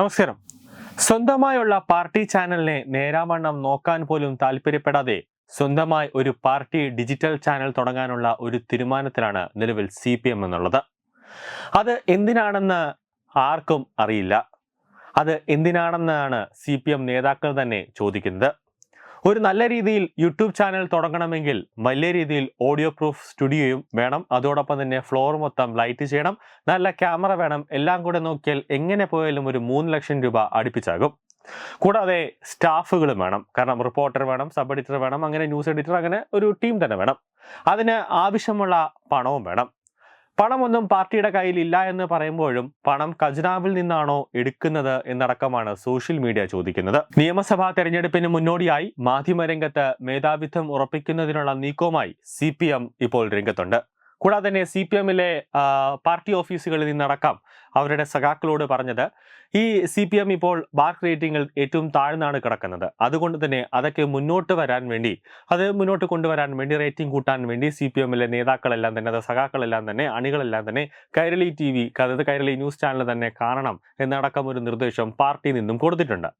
നമസ്കാരം. സ്വന്തമായുള്ള പാർട്ടി ചാനലിനെ നേരാമണ്ണം നോക്കാൻ പോലും താല്പര്യപ്പെടാതെ സ്വന്തമായി ഒരു പാർട്ടി ഡിജിറ്റൽ ചാനൽ തുടങ്ങാനുള്ള ഒരു തീരുമാനത്തിലാണ് നിലവിൽ സി പി എം എന്നുള്ളത്. അത് എന്തിനാണെന്ന് ആർക്കും അറിയില്ല. അത് എന്തിനാണെന്നാണ് സി പി എം നേതാക്കൾ തന്നെ ചോദിക്കുന്നത്. ഒരു നല്ല രീതിയിൽ യൂട്യൂബ് ചാനൽ തുടങ്ങണമെങ്കിൽ വലിയ രീതിയിൽ ഓഡിയോ പ്രൂഫ് സ്റ്റുഡിയോയും വേണം. അതോടൊപ്പം തന്നെ ഫ്ലോർ മൊത്തം ലൈറ്റ് ചെയ്യണം. നല്ല ക്യാമറ വേണം. എല്ലാം കൂടെ നോക്കിയാൽ എങ്ങനെ പോയാലും ഒരു മൂന്ന് ലക്ഷം രൂപ അടുപ്പിച്ചാകും. കൂടാതെ സ്റ്റാഫുകളും വേണം. കാരണം റിപ്പോർട്ടർ വേണം സബ് എഡിറ്റർ വേണം അങ്ങനെ ന്യൂസ് എഡിറ്റർ അങ്ങനെ ഒരു ടീം തന്നെ വേണം. അതിന് ആവശ്യമുള്ള പണവും വേണം. പണമൊന്നും പാർട്ടിയുടെ കയ്യിൽ ഇല്ല എന്ന് പറയുമ്പോഴും പണം ഖജനാവിൽ നിന്നാണോ എടുക്കുന്നത് എന്നടക്കമാണ് സോഷ്യൽ മീഡിയ ചോദിക്കുന്നത്. നിയമസഭാ തെരഞ്ഞെടുപ്പിന് മുന്നോടിയായി മാധ്യമരംഗത്ത് മേധാവിത്വം ഉറപ്പിക്കുന്നതിനുള്ള നീക്കവുമായി സി ഇപ്പോൾ രംഗത്തുണ്ട്. കൂടാതെ തന്നെ സി പി എമ്മിലെ പാർട്ടി ഓഫീസുകളിൽ നിന്നടക്കം അവരുടെ സഖാക്കളോട് പറഞ്ഞത് ഈ സി പി എം ഇപ്പോൾ മാർക്ക് റേറ്റിംഗിൽ ഏറ്റവും താഴ്ന്നാണ് കിടക്കുന്നത്. അതുകൊണ്ട് തന്നെ അതൊക്കെ മുന്നോട്ട് വരാൻ വേണ്ടി അത് മുന്നോട്ട് കൊണ്ടുവരാൻ വേണ്ടി റേറ്റിംഗ് കൂട്ടാൻ വേണ്ടി സി പി എമ്മിലെ നേതാക്കളെല്ലാം തന്നെ അത് സഖാക്കളെല്ലാം തന്നെ അണികളെല്ലാം തന്നെ കൈരളി ടി വി അതായത് കൈരളി ന്യൂസ് ചാനൽ തന്നെ കാണണം എന്നടക്കം ഒരു നിർദ്ദേശം പാർട്ടിയിൽ നിന്നും കൊടുത്തിട്ടുണ്ട്.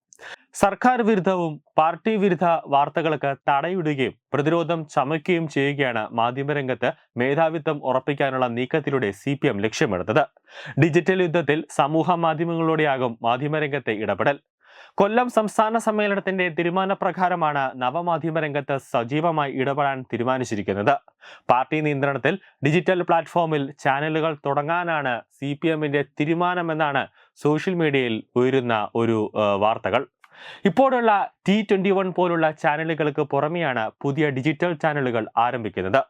സർക്കാർ വിരുദ്ധവും പാർട്ടി വിരുദ്ധ വാർത്തകൾക്ക് തടയിടുകയും പ്രതിരോധം ചമയ്ക്കുകയും ചെയ്യുകയാണ് മാധ്യമരംഗത്ത് മേധാവിത്വം ഉറപ്പിക്കാനുള്ള നീക്കത്തിലൂടെ സി പി എം ലക്ഷ്യമെടുത്തത് ഡിജിറ്റൽ യുദ്ധത്തിൽ സമൂഹ മാധ്യമങ്ങളിലൂടെയാകും മാധ്യമരംഗത്തെ ഇടപെടൽ. കൊല്ലം സംസ്ഥാന സമ്മേളനത്തിന്റെ തീരുമാനപ്രകാരമാണ് നവമാധ്യമ രംഗത്ത് സജീവമായി ഇടപെടാൻ തീരുമാനിച്ചിരിക്കുന്നത്. പാർട്ടി നിയന്ത്രണത്തിൽ ഡിജിറ്റൽ പ്ലാറ്റ്ഫോമിൽ ചാനലുകൾ തുടങ്ങാനാണ് സി പി എമ്മിന്റെ തീരുമാനമെന്നാണ് സോഷ്യൽ മീഡിയയിൽ ഉയരുന്ന ഒരു വാർത്തകൾ. ഇപ്പോഴുള്ള ടി വൺ പോലുള്ള ചാനലുകൾക്ക് പുറമെയാണ് പുതിയ ഡിജിറ്റൽ ചാനലുകൾ ആരംഭിക്കുന്നത്.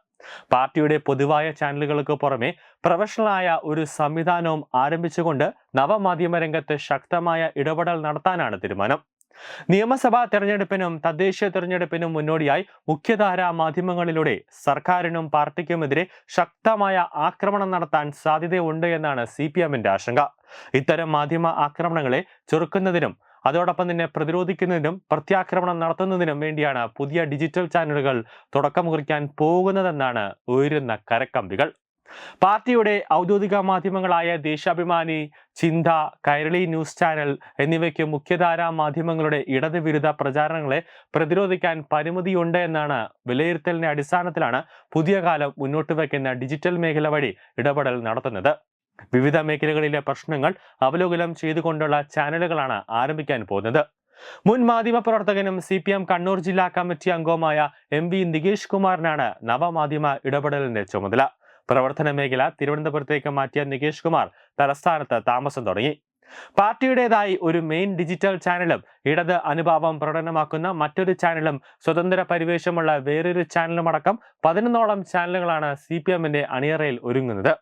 പാർട്ടിയുടെ പൊതുവായ ചാനലുകൾക്ക് പുറമെ പ്രൊഫഷണലായ ഒരു സംവിധാനവും ആരംഭിച്ചുകൊണ്ട് നവമാധ്യമ രംഗത്ത് ശക്തമായ ഇടപെടൽ നടത്താനാണ് തീരുമാനം. നിയമസഭാ തെരഞ്ഞെടുപ്പിനും തദ്ദേശീയ തെരഞ്ഞെടുപ്പിനും മുന്നോടിയായി മുഖ്യധാരാ മാധ്യമങ്ങളിലൂടെ സർക്കാരിനും പാർട്ടിക്കുമെതിരെ ശക്തമായ ആക്രമണം നടത്താൻ സാധ്യതയുണ്ട് എന്നാണ് സി പി എമ്മിന്റെ ആശങ്ക. ഇത്തരം മാധ്യമ ആക്രമണങ്ങളെ ചെറുക്കുന്നതിനും അതോടൊപ്പം തന്നെ പ്രതിരോധിക്കുന്നതിനും പ്രത്യാക്രമണം നടത്തുന്നതിനും വേണ്ടിയാണ് പുതിയ ഡിജിറ്റൽ ചാനലുകൾ തുടക്കം കുറിക്കാൻ പോകുന്നതെന്നാണ് ഉയരുന്ന കരക്കമ്പികൾ. പാർട്ടിയുടെ ഔദ്യോഗിക മാധ്യമങ്ങളായ ദേശാഭിമാനി ചിന്ത കൈരളി ന്യൂസ് ചാനൽ എന്നിവയ്ക്ക് മുഖ്യധാരാ മാധ്യമങ്ങളുടെ ഇടതുവിരുദ്ധ പ്രചാരണങ്ങളെ പ്രതിരോധിക്കാൻ പരിമിതിയുണ്ട് എന്നാണ് വിലയിരുത്തലിന്റെ അടിസ്ഥാനത്തിലാണ് പുതിയ കാലം മുന്നോട്ട് വയ്ക്കുന്ന ഡിജിറ്റൽ മേഖല വഴി ഇടപെടൽ നടത്തുന്നത്. വിവിധ മേഖലകളിലെ പ്രശ്നങ്ങൾ അവലോകനം ചെയ്തുകൊണ്ടുള്ള ചാനലുകളാണ് ആരംഭിക്കാൻ പോകുന്നത്. മുൻ മാധ്യമ പ്രവർത്തകനും സി പി എം കണ്ണൂർ ജില്ലാ കമ്മിറ്റി അംഗവുമായ എം വി നികേഷ് കുമാറിനാണ് നവമാധ്യമ ഇടപെടലിന്റെ ചുമതല. പ്രവർത്തന മേഖല തിരുവനന്തപുരത്തേക്ക് മാറ്റിയ നികേഷ് കുമാർ തലസ്ഥാനത്ത് താമസം തുടങ്ങി. പാർട്ടിയുടേതായി ഒരു മെയിൻ ഡിജിറ്റൽ ചാനലും ഇടത് അനുഭാവം പ്രകടനമാക്കുന്ന മറ്റൊരു ചാനലും സ്വതന്ത്ര പരിവേഷമുള്ള വേറൊരു ചാനലും അടക്കം പതിനൊന്നോളം ചാനലുകളാണ് സി പി എമ്മിന്റെ അണിയറയിൽ ഒരുങ്ങുന്നത്.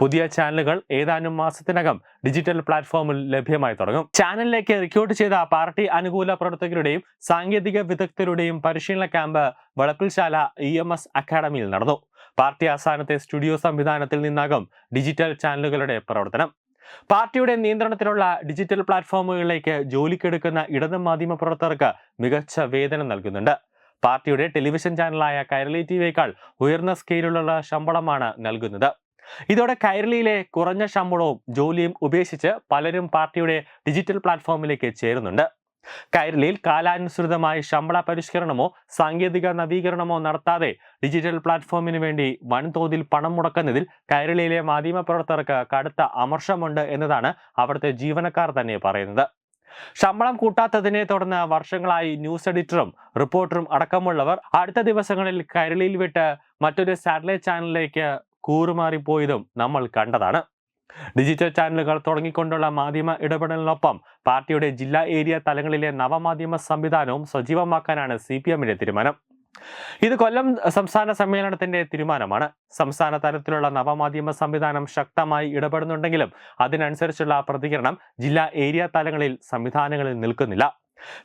പുതിയ ചാനലുകൾ ഏതാനും മാസത്തിനകം ഡിജിറ്റൽ പ്ലാറ്റ്ഫോമിൽ ലഭ്യമായി തുടങ്ങും. ചാനലിലേക്ക് റിക്രൂട്ട് ചെയ്ത പാർട്ടി അനുകൂല പ്രവർത്തകരുടെയും സാങ്കേതിക വിദഗ്ധരുടെയും പരിശീലന camp Valappilshala E M S അക്കാദമിയിൽ നടന്നു. പാർട്ടി ആസ്ഥാനത്തെ സ്റ്റുഡിയോ സംവിധാനത്തിൽ നിന്നാകും ഡിജിറ്റൽ ചാനലുകളുടെ പ്രവർത്തനം. പാർട്ടിയുടെ നിയന്ത്രണത്തിലുള്ള ഡിജിറ്റൽ പ്ലാറ്റ്ഫോമുകളിലേക്ക് ജോലിക്കെടുക്കുന്ന ഇടത് മാധ്യമ പ്രവർത്തകർക്ക് മികച്ച വേതനം നൽകുന്നുണ്ട്. പാർട്ടിയുടെ ടെലിവിഷൻ ചാനലായ കൈരളി ടി വിയേക്കാൾ ഉയർന്ന സ്കെയിലുള്ള ശമ്പളമാണ് നൽകുന്നത്. ഇതോടെ കൈരളിയിലെ കുറഞ്ഞ ശമ്പളവും ജോലിയും ഉപേക്ഷിച്ച് പലരും പാർട്ടിയുടെ ഡിജിറ്റൽ പ്ലാറ്റ്ഫോമിലേക്ക് ചേരുന്നുണ്ട്. കൈരളിയിൽ കാലാനുസൃതമായി ശമ്പള പരിഷ്കരണമോ സാങ്കേതിക നവീകരണമോ നടത്താതെ ഡിജിറ്റൽ പ്ലാറ്റ്ഫോമിന് വേണ്ടി വൻതോതിൽ പണം മുടക്കുന്നതിൽ കൈരളിയിലെ മാധ്യമപ്രവർത്തകർക്ക് കടുത്ത അമർഷമുണ്ട് എന്നതാണ് അവിടുത്തെ ജീവനക്കാർ തന്നെ പറയുന്നത്. ശമ്പളം കൂട്ടാത്തതിനെ തുടർന്ന് വർഷങ്ങളായി ന്യൂസ് എഡിറ്ററും റിപ്പോർട്ടറും അടക്കമുള്ളവർ അടുത്ത ദിവസങ്ങളിൽ കൈരളിയിൽ വിട്ട് മറ്റൊരു സാറ്റലൈറ്റ് ചാനലിലേക്ക് കൂറുമാറിപ്പോയതും നമ്മൾ കണ്ടതാണ്. ഡിജിറ്റൽ ചാനലുകൾ തുടങ്ങിക്കൊണ്ടുള്ള മാധ്യമ ഇടപെടലിനൊപ്പം പാർട്ടിയുടെ ജില്ലാ ഏരിയ തലങ്ങളിലെ നവമാധ്യമ സംവിധാനവും സജീവമാക്കാനാണ് സി പി എമ്മിന്റെ തീരുമാനം. ഇത് കൊല്ലം സംസ്ഥാന സമ്മേളനത്തിന്റെ തീരുമാനമാണ്. സംസ്ഥാന തലത്തിലുള്ള നവമാധ്യമ സംവിധാനം ശക്തമായി ഇടപെടുന്നുണ്ടെങ്കിലും അതിനനുസരിച്ചുള്ള പ്രതികരണം ജില്ലാ ഏരിയ തലങ്ങളിൽ സംവിധാനങ്ങളിൽ നിൽക്കുന്നില്ല.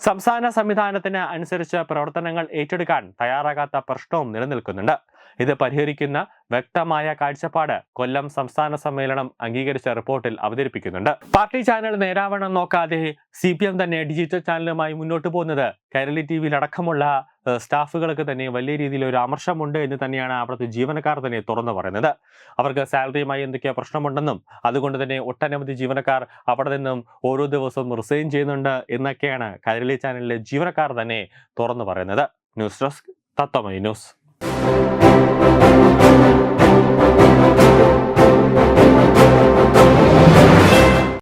സംസ്ഥാന സംവിധാനത്തിന് അനുസരിച്ച് പ്രവർത്തനങ്ങൾ ഏറ്റെടുക്കാൻ തയ്യാറാകാത്ത പ്രശ്നവും നിലനിൽക്കുന്നുണ്ട്. ഇത് പരിഹരിക്കുന്ന വ്യക്തമായ കാഴ്ചപ്പാട് കൊല്ലം സംസ്ഥാന സമ്മേളനം അംഗീകരിച്ച റിപ്പോർട്ടിൽ അവതരിപ്പിക്കുന്നുണ്ട്. പാർട്ടി ചാനൽ നേരാവണ്ണം നോക്കാതെ സി തന്നെ ഡിജിറ്റൽ ചാനലുമായി മുന്നോട്ട് പോകുന്നത് കൈരളി ടി ഏഹ്, സ്റ്റാഫുകൾക്ക് തന്നെ വലിയ രീതിയിൽ ഒരു അമർഷമുണ്ട് എന്ന് തന്നെയാണ് അവിടുത്തെ ജീവനക്കാർ തന്നെ തുറന്നു പറയുന്നത്. അവർക്ക് സാലറിയുമായി എന്തൊക്കെയോ പ്രശ്നമുണ്ടെന്നും അതുകൊണ്ട് തന്നെ ഒട്ടനവധി ജീവനക്കാർ അവിടെ നിന്നും ഓരോ ദിവസവും റിസൈൻ ചെയ്യുന്നുണ്ട് എന്നൊക്കെയാണ് കൈരളി ചാനലിലെ ജീവനക്കാർ തന്നെ തുറന്നു പറയുന്നത്. ന്യൂസ് ഡെസ്ക് തത്തമൈ ന്യൂസ്.